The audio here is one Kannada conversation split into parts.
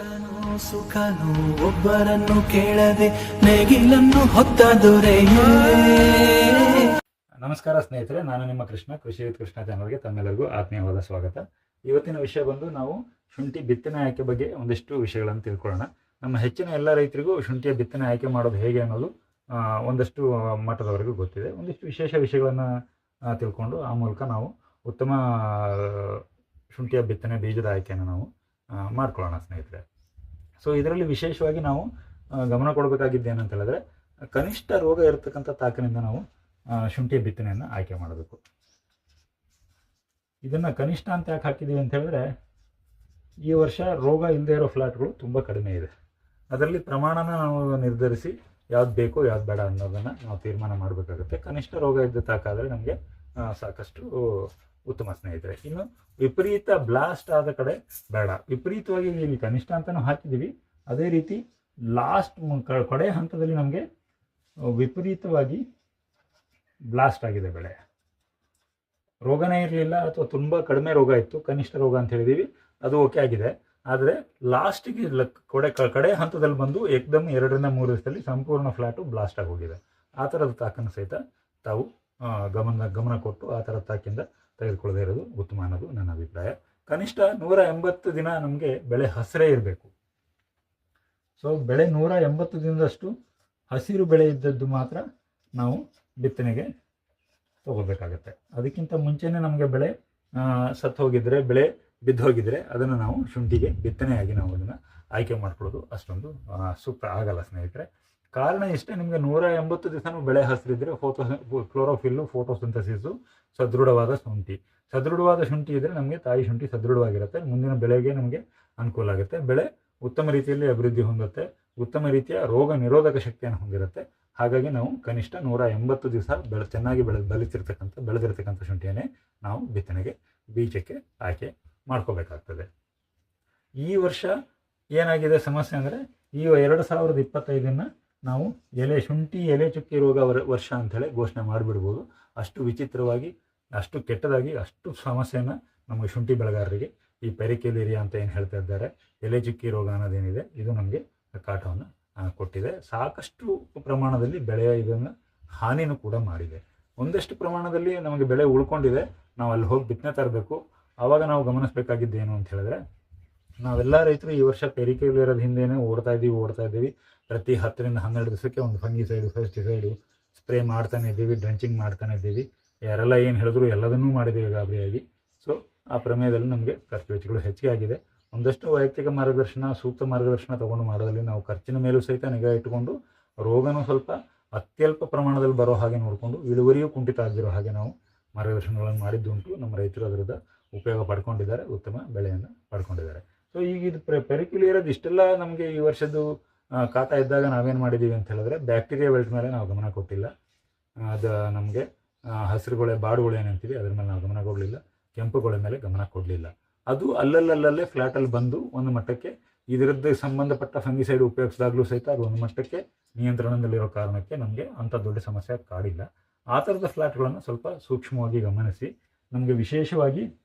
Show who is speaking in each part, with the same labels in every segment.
Speaker 1: ಕಷ್ಟನೋ ಸುಖನೋ ಒಬ್ಬರನ್ನು ಕೇಳದೆ ನೇಗಿಲನ್ನು ಹೊತ್ತ
Speaker 2: ನಮಸ್ಕಾರ ಸ್ನೇಹಿತರೆ, ನಾನು ನಿಮ್ಮ ಕೃಷ್ಣ, ಕೃಷಿ ವಿತ್ ಕೃಷ್ಣ ಚಾನಲ್ಗೆ ತಮ್ಮೆಲ್ಲರಿಗೂ ಆತ್ಮೀಯವಾದ ಸ್ವಾಗತ. ಇವತ್ತಿನ ವಿಷಯ ಬಂದು ನಾವು ಶುಂಠಿ ಬಿತ್ತನೆ ಆಯ್ಕೆ ಬಗ್ಗೆ ಒಂದಿಷ್ಟು ವಿಷಯಗಳನ್ನು ತಿಳ್ಕೊಳ್ಳೋಣ. ನಮ್ಮ ಹೆಚ್ಚಿನ ಎಲ್ಲ ರೈತರಿಗೂ ಶುಂಠಿಯ ಬಿತ್ತನೆ ಆಯ್ಕೆ ಮಾಡೋದು ಹೇಗೆ ಅನ್ನೋದು ಒಂದಷ್ಟು ಮಟ್ಟದವರೆಗೂ ಗೊತ್ತಿದೆ. ಒಂದಿಷ್ಟು ವಿಶೇಷ ವಿಷಯಗಳನ್ನು ತಿಳ್ಕೊಂಡು ಆ ಮೂಲಕ ನಾವು ಉತ್ತಮ ಶುಂಠಿಯ ಬಿತ್ತನೆ ಬೀಜದ ಆಯ್ಕೆಯನ್ನು ನಾವು ಮಾಡ್ಕೊಳ್ಳೋಣ ಸ್ನೇಹಿತರೆ. ಸೊ ಇದರಲ್ಲಿ ವಿಶೇಷವಾಗಿ ನಾವು ಗಮನ ಕೊಡಬೇಕಾಗಿದ್ದು ಏನಂತ ಹೇಳಿದ್ರೆ, ಕನಿಷ್ಠ ರೋಗ ಇರತಕ್ಕಂಥ ತಾಕಿನಿಂದ ನಾವು ಶುಂಠಿ ಬಿತ್ತನೆಯನ್ನು ಆಯ್ಕೆ ಮಾಡಬೇಕು. ಇದನ್ನು ಕನಿಷ್ಠ ಅಂತ ಯಾಕೆ ಹಾಕಿದ್ದೀವಿ ಅಂತ ಹೇಳಿದ್ರೆ, ಈ ವರ್ಷ ರೋಗ ಇಲ್ಲದೆ ಇರೋ ಫ್ಲಾಟ್ಗಳು ತುಂಬ ಕಡಿಮೆ ಇದೆ. ಅದರಲ್ಲಿ ಪ್ರಮಾಣನ ನಾವು ನಿರ್ಧರಿಸಿ ಯಾವ್ದು ಬೇಕು ಯಾವ್ದು ಬೇಡ ಅನ್ನೋದನ್ನು ನಾವು ತೀರ್ಮಾನ ಮಾಡಬೇಕಾಗುತ್ತೆ. ಕನಿಷ್ಠ ರೋಗ ಇದ್ದ ತಾಕಾದರೆ ನಮಗೆ ಸಾಕಷ್ಟು ಉತ್ತಮ ಸ್ನೇಹಿತರೆ. ಇನ್ನು ವಿಪರೀತ ಬ್ಲಾಸ್ಟ್ ಆದ ಕಡೆ ಬೇಡ. ವಿಪರೀತವಾಗಿ ಇಲ್ಲಿ ಕನಿಷ್ಠ ಅಂತಲೂ ಹಾಕಿದ್ದೀವಿ. ಅದೇ ರೀತಿ ಲಾಸ್ಟ್ ಕಡೆ ಹಂತದಲ್ಲಿ ನಮಗೆ ವಿಪರೀತವಾಗಿ ಬ್ಲಾಸ್ಟ್ ಆಗಿದೆ ಬೆಳೆ. ರೋಗನೇ ಇರಲಿಲ್ಲ ಅಥವಾ ತುಂಬ ಕಡಿಮೆ ರೋಗ ಇತ್ತು, ಕನಿಷ್ಠ ರೋಗ ಅಂತ ಹೇಳಿದೀವಿ. ಅದು ಓಕೆ ಆಗಿದೆ. ಆದರೆ ಲಾಸ್ಟಿಗೆ ಕೊಡೆ ಕಡೆ ಹಂತದಲ್ಲಿ ಬಂದು ಏಕದಮ್ ಎರಡರಿಂದ ಮೂರು ದಿವಸದಲ್ಲಿ ಸಂಪೂರ್ಣ ಫ್ಲಾಟು ಬ್ಲಾಸ್ಟ್ ಆಗಿ ಹೋಗಿದೆ. ಆ ಥರದ ತಾಕನ್ನು ಸಹಿತ ತಾವು ಗಮನ ಗಮನ ಕೊಟ್ಟು ಆ ಥರದ ತಾಕಿಂದ ತೆಗೆದುಕೊಳ್ಳದೇ ಇರೋದು ಉತ್ತಮ ಅನ್ನೋದು ನನ್ನ ಅಭಿಪ್ರಾಯ. ಕನಿಷ್ಠ ನೂರ ಎಂಬತ್ತು ದಿನ ನಮಗೆ ಬೆಳೆ ಹಸಿರೇ ಇರಬೇಕು. ಸೊ ಬೆಳೆ ನೂರ ಎಂಬತ್ತು ದಿನದಷ್ಟು ಹಸಿರು ಬೆಳೆ ಇದ್ದದ್ದು ಮಾತ್ರ ನಾವು ಬಿತ್ತನೆಗೆ ತಗೋಬೇಕಾಗತ್ತೆ. ಅದಕ್ಕಿಂತ ಮುಂಚೆನೇ ನಮಗೆ ಬೆಳೆ ಸತ್ತು ಹೋಗಿದ್ರೆ, ಬೆಳೆ ಬಿದ್ದು ಹೋಗಿದ್ರೆ ಅದನ್ನು ನಾವು ಶುಂಠಿಗೆ ಬಿತ್ತನೆಯಾಗಿ ನಾವು ಅದನ್ನು ಆಯ್ಕೆ ಮಾಡ್ಕೊಳ್ಳೋದು ಅಷ್ಟೊಂದು ಸೂಕ್ತ ಆಗಲ್ಲ ಸ್ನೇಹಿತರೆ. ಕಾರಣ ಇಷ್ಟೇ, ನಿಮಗೆ ನೂರ ಎಂಬತ್ತು ದಿವಸನೂ ಬೆಳೆ ಹಸಿರಿದ್ರೆ ಫೋಟೋ ಕ್ಲೋರೋಫಿಲ್ಲು ಫೋಟೋಸಿಂಥಸಿಸು ಸದೃಢವಾದ ಶುಂಠಿ. ಸದೃಢವಾದ ಶುಂಠಿ ಇದ್ದರೆ ನಮಗೆ ತಾಯಿ ಶುಂಠಿ ಸದೃಢವಾಗಿರುತ್ತೆ. ಮುಂದಿನ ಬೆಳೆಗೆ ನಮಗೆ ಅನುಕೂಲ ಆಗುತ್ತೆ. ಬೆಳೆ ಉತ್ತಮ ರೀತಿಯಲ್ಲಿ ಅಭಿವೃದ್ಧಿ ಹೊಂದುತ್ತೆ. ಉತ್ತಮ ರೀತಿಯ ರೋಗ ನಿರೋಧಕ ಶಕ್ತಿಯನ್ನು ಹೊಂದಿರುತ್ತೆ. ಹಾಗಾಗಿ ನಾವು ಕನಿಷ್ಠ ನೂರ ಎಂಬತ್ತು ದಿವಸ ಬೆಳೆ ಚೆನ್ನಾಗಿ ಬೆಳೆ ಬಲಿತಿರ್ತಕ್ಕಂಥ ಬೆಳೆದಿರ್ತಕ್ಕಂಥ ಶುಂಠಿಯನ್ನೇ ನಾವು ಬಿತ್ತನೆಗೆ ಬೀಜಕ್ಕೆ ಆಯ್ಕೆ ಮಾಡ್ಕೋಬೇಕಾಗ್ತದೆ. ಈ ವರ್ಷ ಏನಾಗಿದೆ ಸಮಸ್ಯೆ ಅಂದರೆ ಈ ಎರಡು ಸಾವಿರದ ಇಪ್ಪತ್ತೈದನ್ನು ನಾವು ಎಲೆ ಶುಂಠಿ ಎಲೆ ಚುಕ್ಕಿ ರೋಗ ವರ್- ವರ್ಷ ಅಂಥೇಳಿ ಘೋಷಣೆ ಮಾಡಿಬಿಡ್ಬೋದು. ಅಷ್ಟು ವಿಚಿತ್ರವಾಗಿ, ಅಷ್ಟು ಕೆಟ್ಟದಾಗಿ, ಅಷ್ಟು ಸಮಸ್ಯೆನ ನಮಗೆ ಶುಂಠಿ ಬೆಳೆಗಾರರಿಗೆ ಈ ಪೆರಿಕೆಲೇರಿಯಾ ಅಂತ ಏನು ಹೇಳ್ತಾ ಇದ್ದಾರೆ, ಎಲೆ ಚುಕ್ಕಿ ರೋಗ ಅನ್ನೋದೇನಿದೆ, ಇದು ನಮಗೆ ಕಾಟವನ್ನು ಕೊಟ್ಟಿದೆ. ಸಾಕಷ್ಟು ಪ್ರಮಾಣದಲ್ಲಿ ಬೆಳೆಯ ಇದನ್ನು ಹಾನಿನೂ ಕೂಡ ಮಾಡಿದೆ. ಒಂದಷ್ಟು ಪ್ರಮಾಣದಲ್ಲಿ ನಮಗೆ ಬೆಳೆ ಉಳ್ಕೊಂಡಿದೆ, ನಾವು ಅಲ್ಲಿ ಹೋಗಿ ಬಿತ್ತನೆ ತರಬೇಕು. ಆವಾಗ ನಾವು ಗಮನಿಸಬೇಕಾಗಿದ್ದು ಏನು ಅಂತ ಹೇಳಿದ್ರೆ, ನಾವೆಲ್ಲ ರೈತರು ಈ ವರ್ಷ ಪೆರಿಕೆಲಿರೋದು ಹಿಂದೆನೇ ಓಡ್ತಾ ಇದ್ದೀವಿ ಓಡ್ತಾ ಇದ್ದೀವಿ ಪ್ರತಿ ಹತ್ತರಿಂದ ಹನ್ನೆರಡು ದಿವಸಕ್ಕೆ ಒಂದು ಫಂಗಿಸೈಡು, ಫೆಸ್ಟಿಸೈಡು ಸ್ಪ್ರೇ ಮಾಡ್ತಾನೆ ಇದ್ದೀವಿ, ಡ್ರೆಂಚಿಂಗ್ ಮಾಡ್ತಾನೆ ಇದ್ದೀವಿ. ಯಾರೆಲ್ಲ ಏನು ಹೇಳಿದ್ರು ಎಲ್ಲದನ್ನೂ ಮಾಡಿದ್ದೀವಿ ಗಾಬರಿಯಾಗಿ ಸೊ ಆ ಪ್ರಮೇಯದಲ್ಲಿ ನಮಗೆ ಖರ್ಚು ವೆಚ್ಚಗಳು ಹೆಚ್ಚಿಗೆ ಆಗಿದೆ. ಒಂದಷ್ಟು ವೈಯಕ್ತಿಕ ಮಾರ್ಗದರ್ಶನ, ಸೂಕ್ತ ಮಾರ್ಗದರ್ಶನ ತಗೊಂಡು ಮಾಡೋದ್ರಲ್ಲಿ ನಾವು ಖರ್ಚಿನ ಮೇಲೂ ಸಹಿತ ನಿಗಾ ಇಟ್ಟುಕೊಂಡು, ರೋಗನೂ ಸ್ವಲ್ಪ ಅತ್ಯಲ್ಪ ಪ್ರಮಾಣದಲ್ಲಿ ಬರೋ ಹಾಗೆ ನೋಡಿಕೊಂಡು, ಇಳುವರಿಯೂ ಕುಂಠಿತ ಆಗಿರೋ ಹಾಗೆ ನಾವು ಮಾರ್ಗದರ್ಶನಗಳನ್ನು ಮಾಡಿದ್ದುಂಟು. ನಮ್ಮ ರೈತರು ಅದರದ ಉಪಯೋಗ ಪಡ್ಕೊಂಡಿದ್ದಾರೆ, ಉತ್ತಮ ಬೆಳೆಯನ್ನು ಪಡ್ಕೊಂಡಿದ್ದಾರೆ. ಸೊ ಈಗ ಇದು ಪೆರಿಕ್ಯುಲಿಯರದ್ದು ಇಷ್ಟೆಲ್ಲ ನಮಗೆ ಈ ವರ್ಷದ್ದು ಕಾಟ ಇದ್ದಾಗ ನಾವೇನು ಮಾಡಿದ್ದೀವಿ ಅಂತ ಹೇಳಿದ್ರೆ ಬ್ಯಾಕ್ಟೀರಿಯಾ ಬೆಲ್ಟ್ ಮೇಲೆ ನಾವು ಗಮನ ಕೊಟ್ಟಿಲ್ಲ. ಅದು ನಮಗೆ ಹಸಿರುಗೊಳೆ, ಬಾಡುಗೊಳೆ ಏನಂತೀವಿ, ಅದ್ರ ಮೇಲೆ ನಾವು ಗಮನ ಕೊಡಲಿಲ್ಲ. ಕೆಂಪುಗೊಳೆ ಮೇಲೆ ಗಮನ ಕೊಡಲಿಲ್ಲ. ಅದು ಅಲ್ಲಲ್ಲಲ್ಲೇ ಫ್ಲ್ಯಾಟಲ್ಲಿ ಬಂದು ಒಂದು ಮಟ್ಟಕ್ಕೆ ಇದರದ್ದು ಸಂಬಂಧಪಟ್ಟ ಫಂಗಿಸೈಡ್ ಉಪಯೋಗಿಸಿದಾಗಲೂ ಸಹಿತ ಅದು ಒಂದು ಮಟ್ಟಕ್ಕೆ ನಿಯಂತ್ರಣದಲ್ಲಿರೋ ಕಾರಣಕ್ಕೆ ನಮಗೆ ಅಂಥ ದೊಡ್ಡ ಸಮಸ್ಯೆ ಕಾಡಿಲ್ಲ. ಆ ಥರದ ಫ್ಲ್ಯಾಟ್ಗಳನ್ನು ಸ್ವಲ್ಪ ಸೂಕ್ಷ್ಮವಾಗಿ ಗಮನಿಸಿ. ನಮಗೆ ವಿಶೇಷವಾಗಿ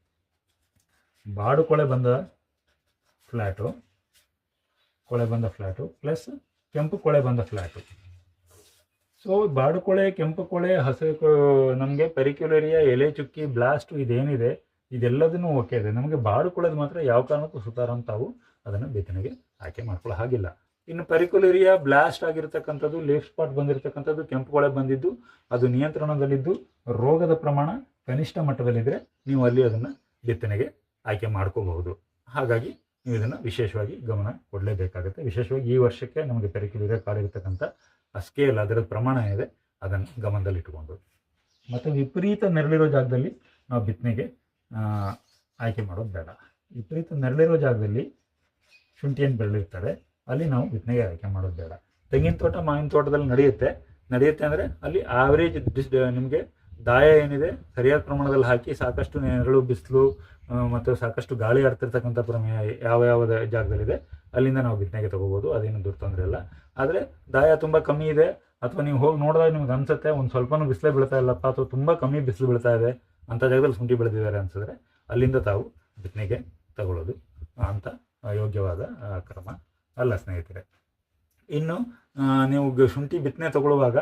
Speaker 2: ಬಾಡುಕೊಳೆ ಬಂದ ಫ್ಲ್ಯಾಟು ಕೊಳೆ ಬಂದ ಫ್ಲ್ಯಾಟು ಪ್ಲಸ್ ಕೆಂಪು ಕೊಳೆ ಬಂದ ಫ್ಲ್ಯಾಟು ಸೊ ಬಾಡುಕೊಳೆ ಕೆಂಪು ಕೊಳೆ ಹಸಿರು ನಮಗೆ ಪೆರಿಕ್ಯುಲರಿಯ ಎಲೆ ಚುಕ್ಕಿ ಬ್ಲಾಸ್ಟು ಇದೇನಿದೆ, ಇದೆಲ್ಲದನ್ನೂ ಓಕೆ ಇದೆ. ನಮಗೆ ಬಾಡುಕೊಳೆದು ಮಾತ್ರ ಯಾವ ಕಾರಣಕ್ಕೂ ಸುತಾರಾಮ್ ತಾವು ಅದನ್ನು ಬಿತ್ತನೆಗೆ ಆಯ್ಕೆ ಮಾಡ್ಕೊಳ್ಳೋ ಹಾಗಿಲ್ಲ. ಇನ್ನು ಪೆರಿಕ್ಯುಲರಿಯಾ ಬ್ಲಾಸ್ಟ್ ಆಗಿರ್ತಕ್ಕಂಥದ್ದು ಲೇಫ್ ಸ್ಪಾಟ್ ಬಂದಿರತಕ್ಕಂಥದ್ದು, ಕೆಂಪು ಕೊಳೆ ಬಂದಿದ್ದು, ಅದು ನಿಯಂತ್ರಣದಲ್ಲಿದ್ದು, ರೋಗದ ಪ್ರಮಾಣ ಕನಿಷ್ಠ ಮಟ್ಟದಲ್ಲಿದ್ದರೆ ನೀವು ಅಲ್ಲಿ ಅದನ್ನು ಬಿತ್ತನೆಗೆ ಆಯ್ಕೆ ಮಾಡ್ಕೋಬಹುದು. ಹಾಗಾಗಿ ನೀವು ಇದನ್ನು ವಿಶೇಷವಾಗಿ ಗಮನ ಕೊಡಲೇಬೇಕಾಗುತ್ತೆ. ವಿಶೇಷವಾಗಿ ಈ ವರ್ಷಕ್ಕೆ ನಮಗೆ ಪೆರಿಕ್ಯುಲರಿಯಾ ಆ ಸ್ಕೇಲ್ ಅದರ ಪ್ರಮಾಣ ಇದೆ ಅದನ್ನು ಗಮನದಲ್ಲಿಟ್ಟುಕೊಂಡು. ಮತ್ತು ವಿಪರೀತ ನೆರಳಿರೋ ಜಾಗದಲ್ಲಿ ನಾವು ಬಿತ್ತನೆಗೆ ಆಯ್ಕೆ ಮಾಡೋದು ಬೇಡ. ವಿಪರೀತ ನೆರಳಿರೋ ಜಾಗದಲ್ಲಿ ಶುಂಠಿಯನ್ನು ಬೆಳೆದಿರ್ತಾರೆ ಅಲ್ಲಿ ನಾವು ಬಿತ್ತನೆಗೆ ಆಯ್ಕೆ ಮಾಡೋದು ಬೇಡ. ತೆಂಗಿನ ತೋಟ, ಮಾವಿನ ತೋಟದಲ್ಲಿ ನಡೆಯುತ್ತೆ. ನಡೆಯುತ್ತೆ ಅಂದರೆ ಅಲ್ಲಿ ಆವ್ರೇಜ್ ನಿಮಗೆ ದಾಯ ಏನಿದೆ, ಸರಿಯಾದ ಪ್ರಮಾಣದಲ್ಲಿ ಹಾಕಿ ಸಾಕಷ್ಟು ನೆರಳು, ಬಿಸಿಲು ಮತ್ತು ಸಾಕಷ್ಟು ಗಾಳಿ ಆಡ್ತಿರ್ತಕ್ಕಂಥ ಪ್ರಮೇಯ ಯಾವ ಯಾವ ಜಾಗದಲ್ಲಿದೆ, ಅಲ್ಲಿಂದ ನಾವು ಬಿತ್ತನೆಗೆ ತಗೋಬೋದು, ಅದೇನು ದೊಡ್ಡ ತೊಂದರೆ ಇಲ್ಲ. ಆದರೆ ದಾಯ ತುಂಬ ಕಮ್ಮಿ ಇದೆ. ಅಥವಾ ನೀವು ಹೋಗಿ ನೋಡಿದಾಗ ನಿಮ್ಗೆ ಅನ್ಸುತ್ತೆ, ಒಂದು ಸ್ವಲ್ಪನೂ ಬಿಸಿಲೇ ಬೀಳ್ತಾ ಇಲ್ಲಪ್ಪ, ಅಥವಾ ತುಂಬ ಕಮ್ಮಿ ಬಿಸಿಲು ಬೀಳ್ತಾ ಇದೆ ಅಂಥ ಜಾಗದಲ್ಲಿ ಶುಂಠಿ ಬೆಳೆದಿದ್ದಾರೆ ಅನ್ಸಿದ್ರೆ ಅಲ್ಲಿಂದ ತಾವು ಬಿತ್ತನೆಗೆ ತಗೊಳ್ಳೋದು ಅಂತ ಯೋಗ್ಯವಾದ ಕ್ರಮ. ಅಲ್ಲ ಸ್ನೇಹಿತರೆ, ಇನ್ನು ನೀವು ಶುಂಠಿ ಬಿತ್ತನೆ ತಗೊಳ್ಳುವಾಗ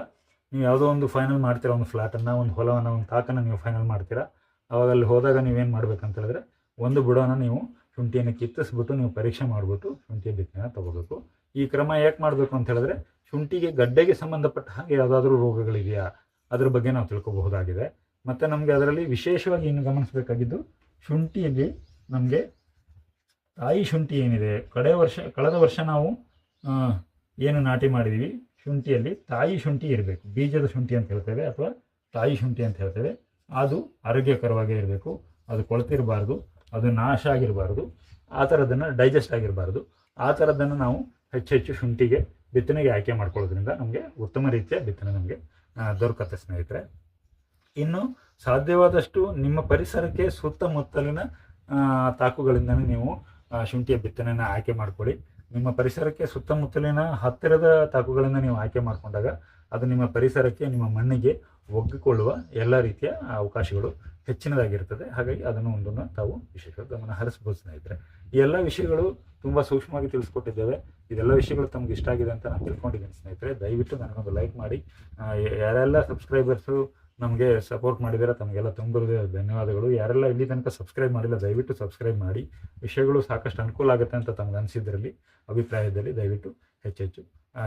Speaker 2: ನೀವು ಯಾವುದೋ ಒಂದು ಫೈನಲ್ ಮಾಡ್ತೀರಾ ಒಂದು ಫ್ಲ್ಯಾಟನ್ನು ಒಂದು ಹೊಲವನ್ನು, ಒಂದು ತಾಕನ್ನು ನೀವು ಫೈನಲ್ ಮಾಡ್ತೀರಾ ಅವಾಗ ಅಲ್ಲಿ ಹೋದಾಗ ನೀವೇನು ಮಾಡ್ಬೇಕಂತ ಹೇಳಿದ್ರೆ ಒಂದು ಬುಡವನ್ನು ನೀವು ಶುಂಠಿಯನ್ನು ಕಿತ್ತಿಸ್ಬಿಟ್ಟು ನೀವು ಪರೀಕ್ಷೆ ಮಾಡಿಬಿಟ್ಟು ಶುಂಠಿಯ ಬಿತ್ತನೆ ತೊಗೋಬೇಕು. ಈ ಕ್ರಮ ಯಾಕೆ ಮಾಡಬೇಕು ಅಂತ ಹೇಳಿದ್ರೆ ಶುಂಠಿಗೆ ಗಡ್ಡೆಗೆ ಸಂಬಂಧಪಟ್ಟ ಹಾಗೆ ಯಾವುದಾದ್ರೂ ರೋಗಗಳಿದೆಯಾ, ಅದ್ರ ಬಗ್ಗೆ ನಾವು ತಿಳ್ಕೊಬಹುದಾಗಿದೆ. ಮತ್ತು ನಮಗೆ ಅದರಲ್ಲಿ ವಿಶೇಷವಾಗಿ ಇನ್ನು ಗಮನಿಸಬೇಕಾಗಿದ್ದು ಶುಂಠಿಯಲ್ಲಿ ನಮಗೆ ತಾಯಿ ಶುಂಠಿ ಏನಿದೆ, ಕಡೆ ವರ್ಷ, ಕಳೆದ ವರ್ಷ ನಾವು ಏನು ನಾಟಿ ಮಾಡಿದ್ದೀವಿ ಶುಂಠಿಯಲ್ಲಿ ತಾಯಿ ಶುಂಠಿ ಇರಬೇಕು. ಬೀಜದ ಶುಂಠಿ ಅಂತ ಹೇಳ್ತೇವೆ ಅಥವಾ ತಾಯಿ ಶುಂಠಿ ಅಂತ ಹೇಳ್ತೇವೆ. ಅದು ಆರೋಗ್ಯಕರವಾಗೇ ಇರಬೇಕು. ಅದು ಕೊಳ್ತಿರಬಾರ್ದು. ಅದು ನಾಶ ಆಗಿರಬಾರ್ದು. ಆ ಥರದ್ದನ್ನು ಡೈಜೆಸ್ಟ್ ಆಗಿರಬಾರ್ದು. ಆ ಥರದ್ದನ್ನು ನಾವು ಹೆಚ್ಚು ಹೆಚ್ಚು ಶುಂಠಿಗೆ ಬಿತ್ತನೆಗೆ ಆಯ್ಕೆ ಮಾಡ್ಕೊಳ್ಳೋದ್ರಿಂದ ನಮಗೆ ಉತ್ತಮ ರೀತಿಯ ಬಿತ್ತನೆ ನಮಗೆ ದೊರಕತ್ತೆ ಸ್ನೇಹಿತರೆ. ಇನ್ನು ಸಾಧ್ಯವಾದಷ್ಟು ನಿಮ್ಮ ಪರಿಸರಕ್ಕೆ ಸುತ್ತಮುತ್ತಲಿನ ತಾಕುಗಳಿಂದನೇ ನೀವು ಶುಂಠಿಯ ಬಿತ್ತನೆಯನ್ನು ಆಯ್ಕೆ ಮಾಡ್ಕೊಳ್ಳಿ. ನಿಮ್ಮ ಪರಿಸರಕ್ಕೆ ಸುತ್ತಮುತ್ತಲಿನ ಹತ್ತಿರದ ತಾಕುಗಳನ್ನು ನೀವು ಆಯ್ಕೆ ಮಾಡಿಕೊಂಡಾಗ ಅದು ನಿಮ್ಮ ಪರಿಸರಕ್ಕೆ, ನಿಮ್ಮ ಮಣ್ಣಿಗೆ ಒಗ್ಗಿಕೊಳ್ಳುವ ಎಲ್ಲ ರೀತಿಯ ಅವಕಾಶಗಳು ಹೆಚ್ಚಿನದಾಗಿರ್ತದೆ. ಹಾಗಾಗಿ ಅದನ್ನು ಒಂದನ್ನು ತಾವು ವಿಶೇಷ ಗಮನ ಹರಿಸ್ಬೋದು ಸ್ನೇಹಿತರೆ. ಈ ಎಲ್ಲ ವಿಷಯಗಳು ತುಂಬ ಸೂಕ್ಷ್ಮವಾಗಿ ತಿಳಿಸ್ಕೊಟ್ಟಿದ್ದೇವೆ. ಇದೆಲ್ಲ ವಿಷಯಗಳು ತಮ್ಗೆ ಇಷ್ಟ ಆಗಿದೆ ಅಂತ ನಾನು ತಿಳ್ಕೊಂಡಿದ್ದೀನಿ ಸ್ನೇಹಿತರೆ. ದಯವಿಟ್ಟು ನನಗೊಂದು ಲೈಕ್ ಮಾಡಿ. ಯಾರೆಲ್ಲ ಸಬ್ಸ್ಕ್ರೈಬರ್ಸು ನಮಗೆ ಸಪೋರ್ಟ್ ಮಾಡಿದರೆ ತಮಗೆಲ್ಲ ತುಂಬ ಧನ್ಯವಾದಗಳು. ಯಾರೆಲ್ಲ ಇಲ್ಲಿ ತನಕ ಸಬ್ಸ್ಕ್ರೈಬ್ ಮಾಡಿಲ್ಲ, ದಯವಿಟ್ಟು ಸಬ್ಸ್ಕ್ರೈಬ್ ಮಾಡಿ. ವಿಷಯಗಳು ಸಾಕಷ್ಟು ಅನುಕೂಲ ಆಗುತ್ತೆ ಅಂತ ತಮ್ಗೆ ಅನಿಸಿದ್ರಲ್ಲಿ, ಅಭಿಪ್ರಾಯದಲ್ಲಿ ದಯವಿಟ್ಟು ಹೆಚ್ಚೆಚ್ಚು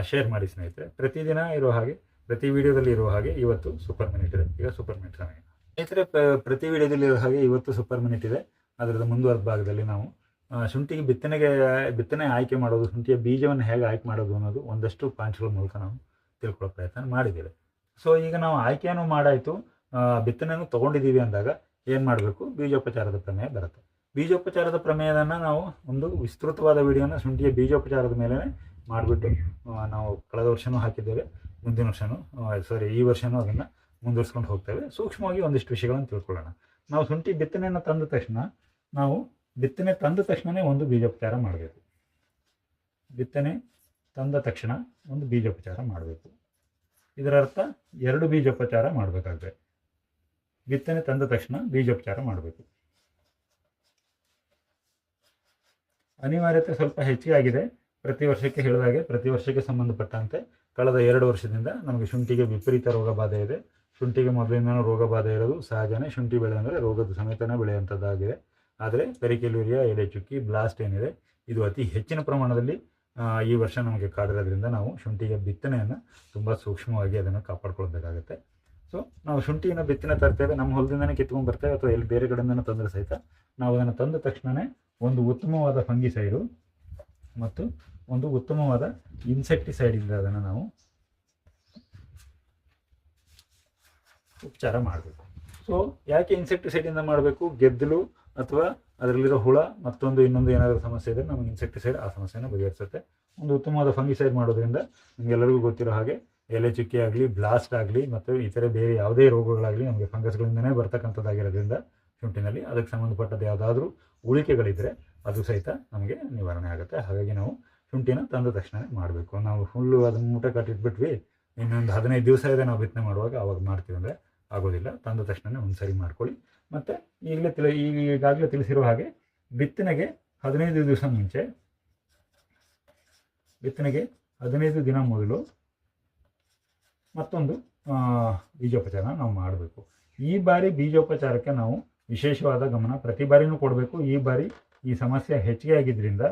Speaker 2: ಶೇರ್ ಮಾಡಿ ಸ್ನೇಹಿತರೆ. ಪ್ರತಿದಿನ ಇರೋ ಹಾಗೆ, ಪ್ರತಿ ವಿಡಿಯೋದಲ್ಲಿ ಇರೋ ಹಾಗೆ ಇವತ್ತು ಸೂಪರ್ ಮಿನಿಟ್ ಇದೆ. ಈಗ ಸೂಪರ್ ಮಿನಿಟ್ ಸಮಯ. ಸ್ನೇಹಿತರೆ ಪ್ರತಿ ವಿಡಿಯೋದಲ್ಲಿ ಇರೋ ಹಾಗೆ ಇವತ್ತು ಸೂಪರ್ ಮಿನಿಟ್ ಇದೆ. ಅದರದ ಮುಂದುವರೆದ ಭಾಗದಲ್ಲಿ ನಾವು ಶುಂಠಿಗೆ ಬಿತ್ತನೆಗೆ, ಬಿತ್ತನೆ ಆಯ್ಕೆ ಮಾಡೋದು, ಶುಂಠಿಯ ಬೀಜವನ್ನು ಹೇಗೆ ಆಯ್ಕೆ ಮಾಡೋದು ಅನ್ನೋದು ಒಂದಷ್ಟು ಪಾಯಿಂಟ್ಸ್ಗಳ ಮೂಲಕ ನಾವು ತಿಳ್ಕೊಳ್ಳೋ ಪ್ರಯತ್ನ ಮಾಡಿದ್ದೇವೆ. ಸೊ ಈಗ ನಾವು ಆಯ್ಕೆಯನ್ನು ಮಾಡಾಯಿತು. ಬಿತ್ತನೆಯನ್ನು ತೊಗೊಂಡಿದ್ದೀವಿ ಅಂದಾಗ ಏನು ಮಾಡಬೇಕು? ಬೀಜೋಪಚಾರದ ಪ್ರಮೇಯ ಬರುತ್ತೆ. ಬೀಜೋಪಚಾರದ ಪ್ರಮೇಯವನ್ನು ನಾವು ಒಂದು ವಿಸ್ತೃತವಾದ ವಿಡಿಯೋನ ಶುಂಠಿಯ ಬೀಜೋಪಚಾರದ ಮೇಲೆ ಮಾಡಿಬಿಟ್ಟು ನಾವು ಕಳೆದ ವರ್ಷನೂ ಹಾಕಿದ್ದೇವೆ. ಮುಂದಿನ ವರ್ಷನೂ ಸಾರಿ ಈ ವರ್ಷನೂ ಅದನ್ನು ಮುಂದುವರ್ಸ್ಕೊಂಡು ಹೋಗ್ತೇವೆ. ಸೂಕ್ಷ್ಮವಾಗಿ ಒಂದಿಷ್ಟು ವಿಷಯಗಳನ್ನು ತಿಳ್ಕೊಳ್ಳೋಣ. ನಾವು ಶುಂಠಿ ಬಿತ್ತನೆಯನ್ನು ತಂದ ತಕ್ಷಣ, ನಾವು ಬಿತ್ತನೆ ತಂದ ತಕ್ಷಣವೇ ಒಂದು ಬೀಜೋಪಚಾರ ಮಾಡಬೇಕು. ಬಿತ್ತನೆ ತಂದ ತಕ್ಷಣ ಒಂದು ಬೀಜೋಪಚಾರ ಮಾಡಬೇಕು. ಇದರ ಅರ್ಥ ಎರಡು ಬೀಜೋಪಚಾರ ಮಾಡಬೇಕಾಗುತ್ತೆ ಬಿತ್ತನೆ ತಂದ ತಕ್ಷಣ ಬೀಜೋಪಚಾರ ಮಾಡಬೇಕು. ಅನಿವಾರ್ಯತೆ ಸ್ವಲ್ಪ ಹೆಚ್ಚಿಗೆ ಪ್ರತಿ ವರ್ಷಕ್ಕೆ ಹೇಳಿದಾಗೆ ಪ್ರತಿ ವರ್ಷಕ್ಕೆ ಸಂಬಂಧಪಟ್ಟಂತೆ ಕಳೆದ ಎರಡು ವರ್ಷದಿಂದ ನಮಗೆ ಶುಂಠಿಗೆ ವಿಪರೀತ ರೋಗ ಬಾಧೆ ಇದೆ. ಶುಂಠಿಗೆ ಮೊದಲಿಂದನೂ ರೋಗ ಬಾಧೆ ಇರೋದು ಸಹಜನೇ. ಶುಂಠಿ ಬೆಳೆ ಅಂದರೆ ರೋಗದ ಸಮೇತನೇ ಬೆಳೆಯುವಂಥದ್ದಾಗಿದೆ. ಆದರೆ ಪೆರಿಕೆಲೂರಿಯಾ, ಎಲೆ ಚುಕ್ಕಿ, ಬ್ಲಾಸ್ಟ್ ಏನಿದೆ, ಇದು ಅತಿ ಹೆಚ್ಚಿನ ಪ್ರಮಾಣದಲ್ಲಿ ಈ ವರ್ಷ ನಮಗೆ ಕಾಡಿರೋದ್ರಿಂದ ನಾವು ಶುಂಠಿಯ ಬಿತ್ತನೆಯನ್ನು ತುಂಬ ಸೂಕ್ಷ್ಮವಾಗಿ ಅದನ್ನು ಕಾಪಾಡ್ಕೊಳ್ಬೇಕಾಗುತ್ತೆ. ಸೊ ನಾವು ಶುಂಠಿಯನ್ನು ಬಿತ್ತನೆ ತರ್ತೇವೆ, ನಮ್ಮ ಹೊಲದಿಂದನೇ ಕಿತ್ಕೊಂಡು ಬರ್ತೇವೆ ಅಥವಾ ಎಲ್ಲಿ ಬೇರೆ ಕಡೆಯಿಂದನೇ ತಂದರೆ ಸಹಿತ ನಾವು ಅದನ್ನು ತಂದ ತಕ್ಷಣವೇ ಒಂದು ಉತ್ತಮವಾದ ಫಂಗಿಸೈಡು ಮತ್ತು ಒಂದು ಉತ್ತಮವಾದ ಇನ್ಸೆಕ್ಟಿಸೈಡಿಂದ ಅದನ್ನು ನಾವು ಉಪಚಾರ ಮಾಡಬೇಕು. ಸೊ ಯಾಕೆ ಇನ್ಸೆಕ್ಟಿಸೈಡಿಂದ ಮಾಡಬೇಕು? ಗೆದ್ದಲು ಅಥವಾ ಅದರಲ್ಲಿರೋ ಹುಳ ಮತ್ತೊಂದು ಇನ್ನೊಂದು ಏನಾದರೂ ಸಮಸ್ಯೆ ಇದ್ದರೆ ನಮಗೆ ಇನ್ಸೆಕ್ಟಿಸೈಡ್ ಆ ಸಮಸ್ಯೆನ ಬಗೆಹರಿಸುತ್ತೆ. ಒಂದು ಉತ್ತಮವಾದ ಫಂಗಿಸೈಡ್ ಮಾಡೋದ್ರಿಂದ ನಿಮಗೆಲ್ಲರಿಗೂ ಗೊತ್ತಿರೋ ಹಾಗೆ ಎಲೆ ಚುಕ್ಕಿ ಆಗಲಿ ಬ್ಲಾಸ್ಟ್ ಆಗಲಿ ಮತ್ತು ಇತರೆ ಬೇರೆ ಯಾವುದೇ ರೋಗಗಳಾಗಲಿ ನಮಗೆ ಫಂಗಸ್ಗಳಿಂದನೇ ಬರ್ತಕ್ಕಂಥದ್ದಾಗಿರೋದ್ರಿಂದ ಶುಂಠಿನಲ್ಲಿ ಅದಕ್ಕೆ ಸಂಬಂಧಪಟ್ಟದ್ದು ಯಾವುದಾದ್ರೂ ಉಳಿಕೆಗಳಿದ್ದರೆ ಅದು ಸಹಿತ ನಮಗೆ ನಿವಾರಣೆ ಆಗುತ್ತೆ. ಹಾಗಾಗಿ ನಾವು ಶುಂಠಿನ ತಂದ ತಕ್ಷಣ ಮಾಡಬೇಕು. ನಾವು ಫುಲ್ಲು ಅದನ್ನು ಮೂಟೆ ಕಟ್ಟಿಟ್ಬಿಟ್ವಿ, ಇನ್ನೊಂದು ಹದಿನೈದು ದಿವಸ ಇದೆ ನಾವು ಬಿತ್ತನೆ ಮಾಡುವಾಗ, ಅವಾಗ ಮಾಡ್ತೀವಿ ಅಂದರೆ ಆಗೋದಿಲ್ಲ. ತಂದ ತಕ್ಷಣ ಒಂದು ಸರಿ ಮಾಡ್ಕೊಳ್ಳಿ. ಮತ್ತು ಈಗಲೇ ತಿಳಿ ಈಗ ಈಗಾಗಲೇ ತಿಳಿಸಿರುವ ಹಾಗೆ ಬಿತ್ತನೆಗೆ ಹದಿನೈದು ದಿವಸ ಮುಂಚೆ, ಬಿತ್ತನೆಗೆ ಹದಿನೈದು ದಿನ ಮೊದಲು ಮತ್ತೊಂದು ಬೀಜೋಪಚಾರ ನಾವು ಮಾಡಬೇಕು. ಈ ಬಾರಿ ಬೀಜೋಪಚಾರಕ್ಕೆ ನಾವು ವಿಶೇಷವಾದ ಗಮನ ಪ್ರತಿ ಬಾರಿನೂ ಕೊಡಬೇಕು. ಈ ಬಾರಿ ಈ ಸಮಸ್ಯೆ ಹೆಚ್ಚಿಗೆ ಆಗಿದ್ದರಿಂದ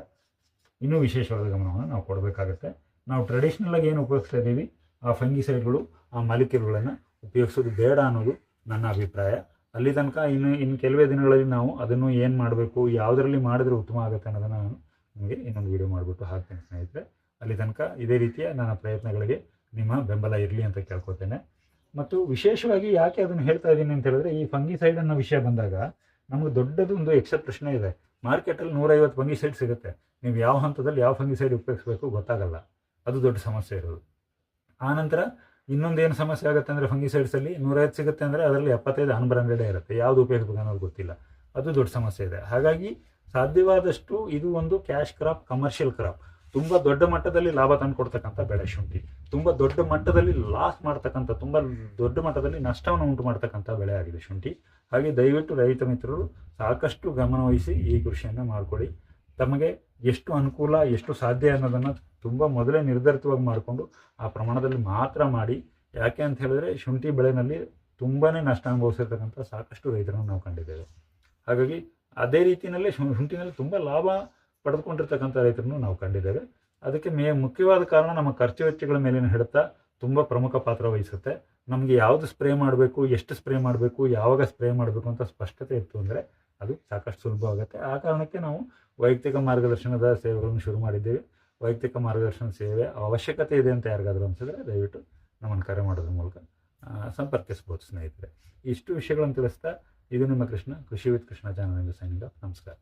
Speaker 2: ಇನ್ನೂ ವಿಶೇಷವಾದ ಗಮನವನ್ನು ನಾವು ಕೊಡಬೇಕಾಗತ್ತೆ. ನಾವು ಟ್ರೆಡಿಷ್ನಲ್ ಆಗಿ ಏನು ಉಪಯೋಗಿಸ್ತಾ ಇದ್ದೀವಿ? ಆ ಫಂಗಿಸೈಡ್ಗಳು ಆ ಮಾಲಿಕ್ಯೂಲ್ಗಳನ್ನು ಉಪಯೋಗಿಸೋದು ಬೇಡ ಅನ್ನೋದು ನನ್ನ ಅಭಿಪ್ರಾಯ. ಅಲ್ಲಿ ತನಕ ಇನ್ನು ಇನ್ನು ಕೆಲವೇ ದಿನಗಳಲ್ಲಿ ನಾವು ಅದನ್ನು ಏನು ಮಾಡಬೇಕು, ಯಾವುದರಲ್ಲಿ ಮಾಡಿದ್ರೆ ಉತ್ತಮ ಆಗುತ್ತೆ ಅನ್ನೋದನ್ನು ನಾನು ನಿಮಗೆ ಇನ್ನೊಂದು ವಿಡಿಯೋ ಮಾಡಿಬಿಟ್ಟು ಹಾಕ್ತೇನೆ ಸ್ನೇಹಿತರೆ. ಅಲ್ಲಿ ತನಕ ಇದೇ ರೀತಿಯ ನನ್ನ ಪ್ರಯತ್ನಗಳಿಗೆ ನಿಮ್ಮ ಬೆಂಬಲ ಇರಲಿ ಅಂತ ಕೇಳ್ಕೊತೇನೆ ಮತ್ತು ವಿಶೇಷವಾಗಿ ಯಾಕೆ ಅದನ್ನು ಹೇಳ್ತಾ ಇದ್ದೀನಿ ಅಂತ ಹೇಳಿದ್ರೆ, ಈ ಫಂಗಿಸೈಡ್ ಅನ್ನೋ ವಿಷಯ ಬಂದಾಗ ನಮಗೆ ದೊಡ್ಡದು ಒಂದು ಎಕ್ಸೆಪ್ ಪ್ರಶ್ನೆ ಇದೆ. ಮಾರ್ಕೆಟಲ್ಲಿ ನೂರೈವತ್ತು ಫಂಗಿಸೈಡ್ ಸಿಗುತ್ತೆ. ನೀವು ಯಾವ ಹಂತದಲ್ಲಿ ಯಾವ ಫಂಗಿಸೈಡ್ ಉಪಯೋಗಿಸ್ಬೇಕು ಗೊತ್ತಾಗಲ್ಲ. ಅದು ದೊಡ್ಡ ಸಮಸ್ಯೆ ಇರೋದು. ಆನಂತರ ಇನ್ನೊಂದು ಏನು ಸಮಸ್ಯೆ ಆಗುತ್ತೆ ಅಂದರೆ ಫಂಗಿಸೈಡ್ಸಲ್ಲಿ ನೂರೈದು ಸಿಗುತ್ತೆ ಅಂದರೆ ಅದರಲ್ಲಿ ಎಪ್ಪತ್ತೈದು ಅನ್ಬ್ರಾಂಡೆಡೇ ಇರುತ್ತೆ. ಯಾವುದು ಉಪಯೋಗಿಸ್ಬೇಕು ಅನ್ನೋದು ಗೊತ್ತಿಲ್ಲ. ಅದು ದೊಡ್ಡ ಸಮಸ್ಯೆ ಇದೆ. ಹಾಗಾಗಿ ಸಾಧ್ಯವಾದಷ್ಟು ಇದು ಒಂದು ಕ್ಯಾಶ್ ಕ್ರಾಪ್ ಕಮರ್ಷಿಯಲ್ ಕ್ರಾಪ್ ತುಂಬ ದೊಡ್ಡ ಮಟ್ಟದಲ್ಲಿ ಲಾಭ ತಂದುಕೊಡ್ತಕ್ಕಂಥ ಬೆಳೆ ಶುಂಠಿ. ತುಂಬ ದೊಡ್ಡ ಮಟ್ಟದಲ್ಲಿ ಲಾಸ್ ಮಾಡ್ತಕ್ಕಂಥ, ತುಂಬ ದೊಡ್ಡ ಮಟ್ಟದಲ್ಲಿ ನಷ್ಟವನ್ನು ಉಂಟು ಮಾಡ್ತಕ್ಕಂಥ ಬೆಳೆ ಆಗಿದೆ ಶುಂಠಿ. ಹಾಗೆ ದಯವಿಟ್ಟು ರೈತ ಮಿತ್ರರು ಸಾಕಷ್ಟು ಗಮನವಹಿಸಿ ಈ ಕೃಷಿಯನ್ನು ಮಾಡಿಕೊಡಿ ತಮಗೆ ಎಷ್ಟು ಅನುಕೂಲ, ಎಷ್ಟು ಸಾಧ್ಯ ಅನ್ನೋದನ್ನು ತುಂಬ ಮೊದಲೇ ನಿರ್ಧರಿತವಾಗಿ ಮಾಡಿಕೊಂಡು ಆ ಪ್ರಮಾಣದಲ್ಲಿ ಮಾತ್ರ ಮಾಡಿ. ಯಾಕೆ ಅಂತ ಹೇಳಿದ್ರೆ ಶುಂಠಿ ಬೆಳೆನಲ್ಲಿ ತುಂಬಾ ನಷ್ಟ ಅನುಭವಿಸಿರ್ತಕ್ಕಂಥ ಸಾಕಷ್ಟು ರೈತರನ್ನು ನಾವು ಕಂಡಿದ್ದೇವೆ. ಹಾಗಾಗಿ ಅದೇ ರೀತಿಯಲ್ಲೇ ಶುಂಠಿನಲ್ಲಿ ತುಂಬ ಲಾಭ ಪಡೆದುಕೊಂಡಿರ್ತಕ್ಕಂಥ ರೈತರನ್ನು ನಾವು ಕಂಡಿದ್ದೇವೆ. ಅದಕ್ಕೆ ಮೇ, ಮುಖ್ಯವಾದ ಕಾರಣ ನಮ್ಮ ಖರ್ಚು ವೆಚ್ಚಗಳ ಮೇಲಿನ ಹಿಡಿತ ತುಂಬ ಪ್ರಮುಖ ಪಾತ್ರ ವಹಿಸುತ್ತೆ. ನಮಗೆ ಯಾವುದು ಸ್ಪ್ರೇ ಮಾಡಬೇಕು, ಎಷ್ಟು ಸ್ಪ್ರೇ ಮಾಡಬೇಕು, ಯಾವಾಗ ಸ್ಪ್ರೇ ಮಾಡಬೇಕು ಅಂತ ಸ್ಪಷ್ಟತೆ ಇತ್ತು ಅಂದರೆ ಅದು ಸಾಕಷ್ಟು ಸುಲಭ ಆಗುತ್ತೆ. ಆ ಕಾರಣಕ್ಕೆ ನಾವು ವೈಯಕ್ತಿಕ ಮಾರ್ಗದರ್ಶನದ ಸೇವೆಗಳನ್ನು ಶುರು ಮಾಡಿದ್ದೇವೆ. ವೈಯಕ್ತಿಕ ಮಾರ್ಗದರ್ಶನ ಸೇವೆ ಅವಶ್ಯಕತೆ ಇದೆ ಅಂತ ಯಾರಿಗಾದರೂ ಅನಿಸಿದ್ರೆ ದಯವಿಟ್ಟು ನಮ್ಮನ್ನು ಕರೆ ಮಾಡೋದ್ರ ಮೂಲಕ ಸಂಪರ್ಕಿಸ್ಬೋದು ಸ್ನೇಹಿತರೆ. ಇಷ್ಟು ವಿಷಯಗಳನ್ನು ತಿಳಿಸ್ತಾ, ಇದು ನಿಮ್ಮ ಕೃಷ್ಣ, ಕೃಷಿ ವಿತ್ ಕೃಷ್ಣ ಚಾನಲ್ ಸೈನಿಂಗ್ ನಮಸ್ಕಾರ.